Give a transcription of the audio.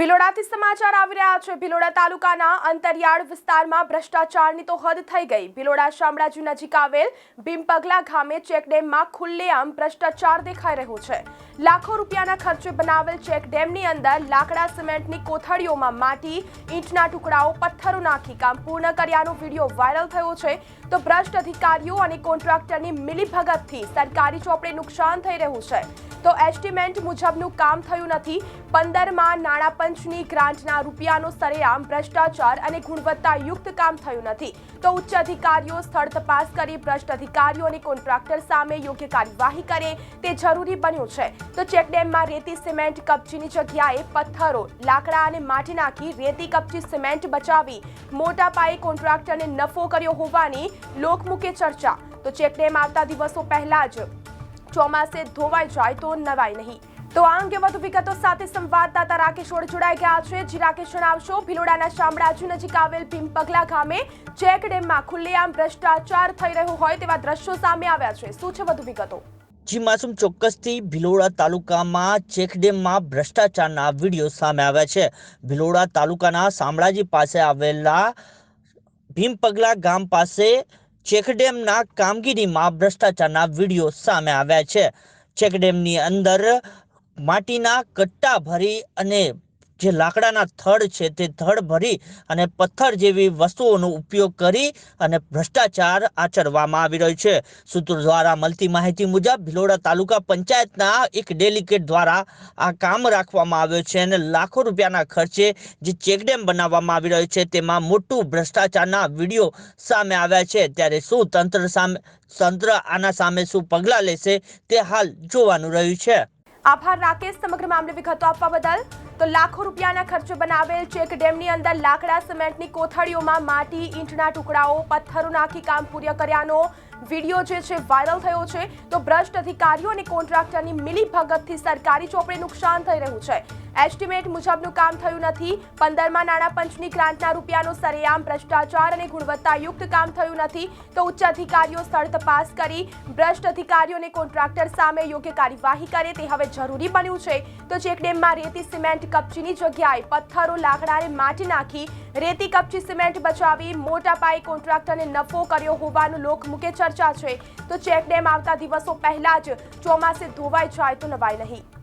ભિલોડાથી સમાચાર આવી રહ્યા છે. ભિલોડા તાલુકાના અંતરિયાળ વિસ્તારમાં ભ્રષ્ટાચારની તો હદ થઈ ગઈ. ભિલોડા શામળાજી નજીક આવેલ ભીમપગલા ગામે ચેકડેમમાં ખુલ્લેઆમ ભ્રષ્ટાચાર દેખાઈ રહ્યો છે. લાખો રૂપિયાના ખર્ચે બનાવેલ ચેકડેમની અંદર લાકડા સિમેન્ટની કોથળીઓમાં માટી, ઈંટના ટુકડાઓ, પથ્થરો નાખી કામ પૂર્ણ કર્યાનો વીડિયો વાયરલ થયો છે. તો ભ્રષ્ટ અધિકારીઓ અને કોન્ટ્રાક્ટરની મિલીભગતથી સરકારી ચોપડે નુકસાન થઈ રહ્યું છે. તો એસ્ટિમેન્ટ મુજબનું કામ થયું નથી. પંદરમાં નાણાં પંચની ગ્રાન્ટના રૂપિયાનો સરેઆમ, ભ્રષ્ટાચાર અને ગુણવત્તાયુક્ત કામ થયું નથી. તો ઉચ્ચ અધિકારીઓ સ્થળ તપાસ કરી ભ્રષ્ટ અધિકારીઓ અને કોન્ટ્રાક્ટર સામે યોગ્ય કાર્યવાહી કરે તે જરૂરી બન્યું છે. તો ચેકડેમમાં રેતી સિમેન્ટ કપચીની જગ્યાએ પથ્થરો, લાકડા અને માટી નાખી રેતી કપચી સિમેન્ટ બચાવી મોટા પાયે કોન્ટ્રાક્ટરને નફો કર્યો હોવાની લોકમુખે ચર્ચા. તો ચેકડેમ આવતા દિવસો પહેલા જ ચોમાસે ધોવાઈ જાય તો નવાય નહીં. તો આ અંગે વધુ વિગતો સાથે સંવાદદાતા રાકેશ ઓળ જોડાઈ ગયા છે. જી રાકેશ, જણાવશો, ભિલોડાના શામળાજી નજીક આવેલ ભીમપગલા ગામે ચેક ડેમમાં ખુલ્લેઆમ ભ્રષ્ટાચાર થઈ રહ્યો હોય તેવા દ્રશ્યો સામે આવ્યા છે. શું છે વધુ વિગતો? જી, માસુમ ચોક્કસથી ભિલોડા તાલુકામાં ચેકડેમમાં ભ્રષ્ટાચારના વીડિયો સામે આવ્યા છે. ભિલોડા તાલુકાના શામળાજી પાસે આવેલા ભીમપગલા ગામ પાસે ચેકડેમના કામગીરીમાં ભ્રષ્ટાચારના વીડિયો સામે આવ્યા છે. ચેકડેમની અંદર માટીના કટ્ટા ભરી અને જે લાકડાના થડ છે તે થડ ભરી અને પથ્થર જેવી વસ્તુઓનો ઉપયોગ કરી અને ભ્રષ્ટાચાર આચરવામાં આવી રહ્યો છે. સૂત્રો દ્વારા મળતી માહિતી મુજબ, ભિલોડા તાલુકા પંચાયતના એક ડેલિગેટ દ્વારા આ કામ રાખવામાં આવ્યો છે અને લાખો રૂપિયાના ખર્ચે જે ચેકડેમ બનાવવામાં આવી રહ્યો છે તેમાં મોટું ભ્રષ્ટાચારના વીડિયો સામે આવ્યા છે. ત્યારે શું તંત્ર સામે, તંત્ર આના સામે શું પગલાં લેશે તે હાલ જોવાનું રહ્યું છે. આભાર, રાકેશ. સમગ્ર મામલે વિગતો આપવા બદલ તો લાખો રૂપિયાના ખર્ચે બનાવેલ ચેક ડેમની અંદર લાકડા સિમેન્ટની કોથળીઓમાં માટી, ઈંટના ટુકડાઓ, પથ્થરો નાખી કામ પૂર્ય કર્યાનો વીડિયો જે છે વાયરલ થયો છે, તો ભ્રષ્ટ અધિકારીઓ અને કોન્ટ્રાક્ટરની મિલી ભગતથી સરકારી ચોપડે નુકસાન થઈ રહ્યું છે. એસ્ટિમેટ મુજબનું કામ થયું નથી. પંદરમાં નાણાં પંચની ગ્રાન્ટના રૂપિયાનો સરેઆમ ભ્રષ્ટાચાર અને ગુણવત્તાયુક્ત કામ થયું નથી. તો ઉચ્ચ અધિકારીઓ સ્થળ તપાસ કરી, ભ્રષ્ટ અધિકારીઓ અને કોન્ટ્રાક્ટર સામે યોગ્ય કાર્યવાહી કરે તે હવે જરૂરી બન્યું છે. તો ચેકડેમમાં રેતી સિમેન્ટ કપચીની જગ્યાએ પથ્થરો લાકડા અને માટી નાખી રેતી કપચી સિમેન્ટ બચાવી, મોટા પાયે કોન્ટ્રાક્ટરને નફો કર્યો હોવાનું લોકમુખે ચર્ચા છે. તો ચેકડેમ આવતા દિવસો પહેલા જ ચોમાસે ધોવાઈ જાય તો નવાય નહીં.